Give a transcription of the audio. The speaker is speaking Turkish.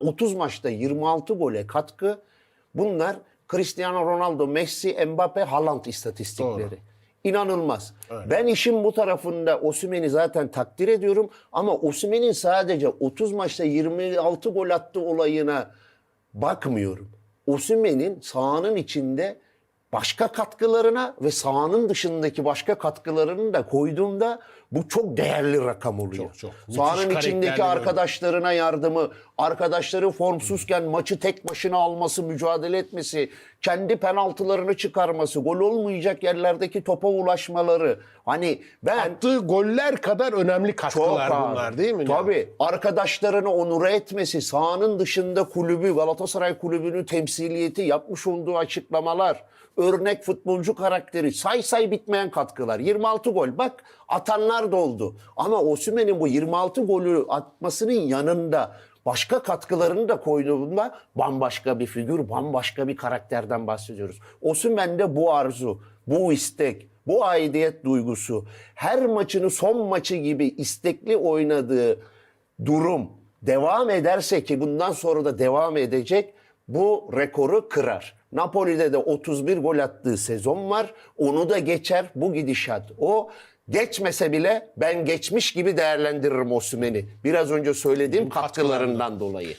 30 maçta 26 gole katkı. Bunlar Cristiano Ronaldo, Messi, Mbappe, Haaland istatistikleri. İnanılmaz. Ben işin bu tarafında Osimhen'i zaten takdir ediyorum ama Osimhen'in sadece 30 maçta 26 gol attı olayına bakmıyorum. Osimhen'in sahanın içinde başka katkılarına ve sahanın dışındaki başka katkılarını da koyduğumda bu çok değerli rakam oluyor. Çok, çok. Müthiş Sahanın içindeki arkadaşlarına yardımı, arkadaşları formsuzken maçı tek başına alması, mücadele etmesi, kendi penaltılarını çıkarması, gol olmayacak yerlerdeki topa ulaşmaları. Hani ben Attığı goller kadar önemli katkılar abi. bunlar değil mi? Tabii. Arkadaşlarını onura etmesi, sahanın dışında kulübü, Galatasaray kulübünün temsiliyeti yapmış olduğu açıklamalar, örnek futbolcu karakteri, say say bitmeyen katkılar. 26 gol. Bak atanlar da oldu. Ama Osimhen'in bu 26 golü atmasının yanında başka katkılarını da koyduğunda bambaşka bir figür, bambaşka bir karakterden bahsediyoruz. Osimhen'de bu arzu, bu istek, bu aidiyet duygusu, her maçını son maçı gibi istekli oynadığı durum devam ederse ki bundan sonra da devam edecek bu rekoru kırar. Napoli'de de 31 gol attığı sezon var. Onu da geçer bu gidişat. O geçmese bile ben geçmiş gibi değerlendiririm Osimhen'i. Biraz önce söylediğim katkılarından dolayı.